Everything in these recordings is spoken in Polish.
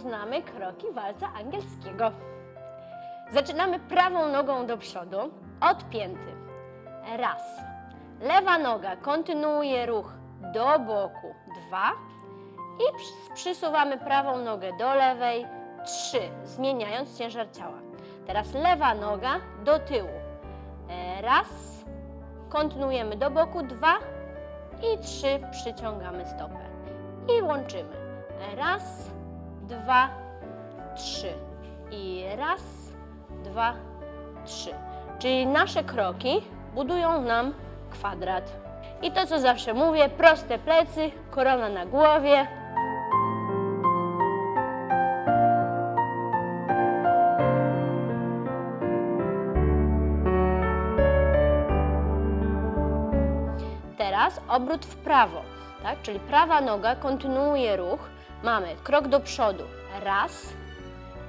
poznamy kroki walca angielskiego. Zaczynamy prawą nogą do przodu, od pięty. Raz. Lewa noga kontynuuje ruch do boku. Dwa. I przy- przysuwamy prawą nogę do lewej. Trzy. Zmieniając ciężar ciała. Teraz lewa noga do tyłu. E, Raz. Kontynuujemy do boku. Dwa. I trzy. Przyciągamy stopę. I łączymy. Raz, dwa, trzy. I raz, dwa, trzy. Czyli nasze kroki budują nam kwadrat. I to, co zawsze mówię, proste plecy, korona na głowie. Teraz obrót w prawo, tak? Czyli prawa noga kontynuuje ruch. Mamy krok do przodu, raz.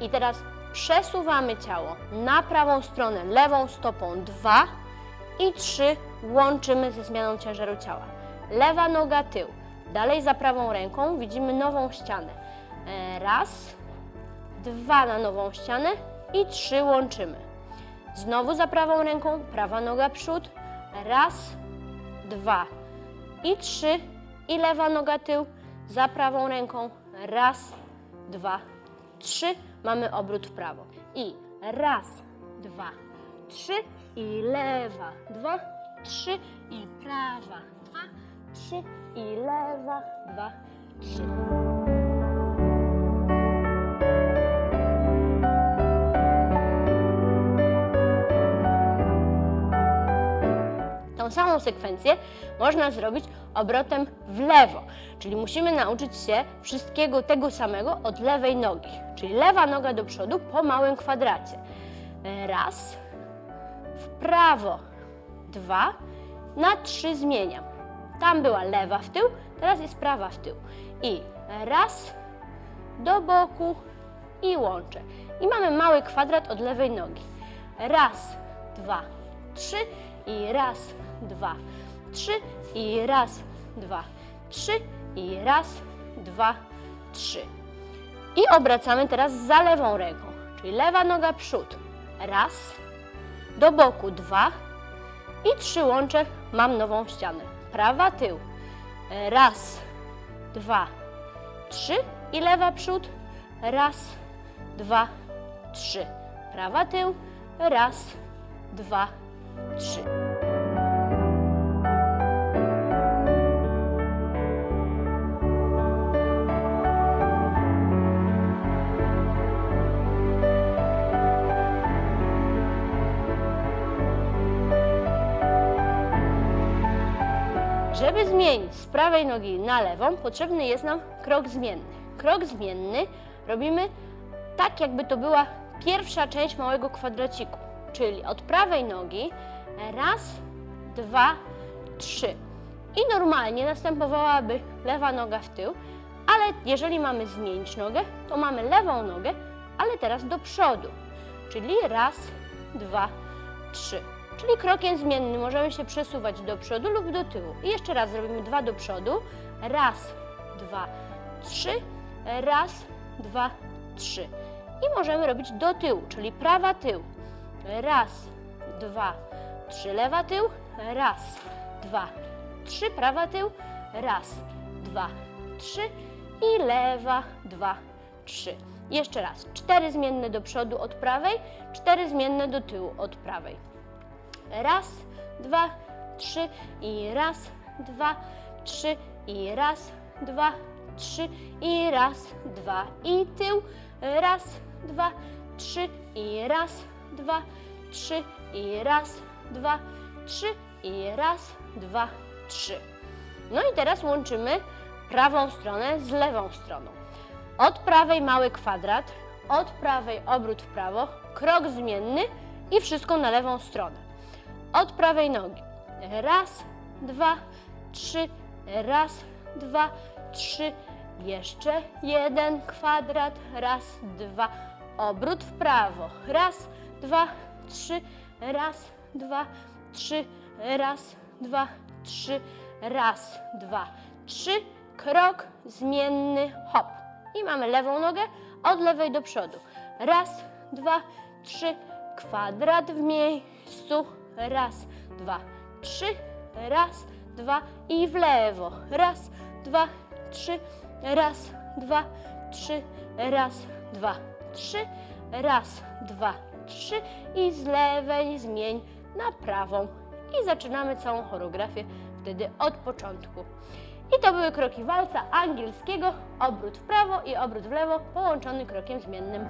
I teraz przesuwamy ciało na prawą stronę, lewą stopą, dwa. I trzy, łączymy ze zmianą ciężaru ciała. Lewa noga, tył. Dalej za prawą ręką widzimy nową ścianę. E, Raz, dwa na nową ścianę i trzy łączymy. Znowu za prawą ręką, prawa noga przód. Raz, dwa i trzy i lewa noga tył za prawą ręką. Raz, dwa, trzy. Mamy obrót w prawo. I raz, dwa, trzy i lewa, dwa, trzy i prawa, dwa, trzy i lewa, dwa, trzy. Samą sekwencję można zrobić obrotem w lewo, czyli musimy nauczyć się wszystkiego tego samego od lewej nogi, czyli lewa noga do przodu po małym kwadracie. Raz, w prawo, dwa, na trzy zmieniam. Tam była lewa w tył, teraz jest prawa w tył. I raz, do boku i łączę. I mamy mały kwadrat od lewej nogi. Raz, dwa, trzy i raz, dwa, trzy i raz, dwa, trzy i raz, dwa, trzy. I obracamy teraz za lewą ręką, czyli lewa noga przód. Raz, do boku dwa i trzy łączę, mam nową ścianę. Prawa tył. Raz, dwa, trzy i lewa przód. Raz, dwa, trzy. Prawa tył. Raz, dwa, trzy. Żeby zmienić z prawej nogi na lewą, potrzebny jest nam krok zmienny. Krok zmienny robimy tak, jakby to była pierwsza część małego kwadraciku, czyli od prawej nogi raz, dwa, trzy. I normalnie następowałaby lewa noga w tył, ale jeżeli mamy zmienić nogę, to mamy lewą nogę, ale teraz do przodu, czyli raz, dwa, trzy. Czyli krokiem zmiennym możemy się przesuwać do przodu lub do tyłu. I jeszcze raz zrobimy dwa do przodu. Raz, dwa, trzy. Raz, dwa, trzy. I możemy robić do tyłu, czyli prawa tył. Raz, dwa, trzy. Lewa tył. Raz, dwa, trzy. Prawa tył. Raz, dwa, trzy. I lewa, dwa, trzy. Jeszcze raz. Cztery zmienne do przodu od prawej, cztery zmienne do tyłu od prawej. Raz, dwa, trzy i raz, dwa, trzy i raz, dwa, trzy i raz, dwa i tył. Raz, dwa, trzy i raz, dwa, trzy i raz, dwa, trzy i raz, dwa, trzy. No i teraz łączymy prawą stronę z lewą stroną. Od prawej mały kwadrat, od prawej obrót w prawo, krok zmienny i wszystko na lewą stronę od prawej nogi. Raz, dwa, trzy, raz, dwa, trzy, jeszcze jeden kwadrat, raz, dwa, obrót w prawo, raz, dwa, trzy, raz, dwa, trzy, raz, dwa, trzy, raz, dwa, trzy, krok zmienny, hop. I mamy lewą nogę, Od lewej do przodu. Raz, dwa, trzy. Kwadrat w miejscu. Raz, dwa, trzy. Raz, dwa i w lewo. Raz, dwa, trzy. Raz, dwa, trzy. Raz, dwa, trzy. Raz, dwa, trzy. I z lewej zmień na prawą. I zaczynamy całą choreografię wtedy od początku. I to były kroki walca angielskiego, obrót w prawo i obrót w lewo, połączony krokiem zmiennym.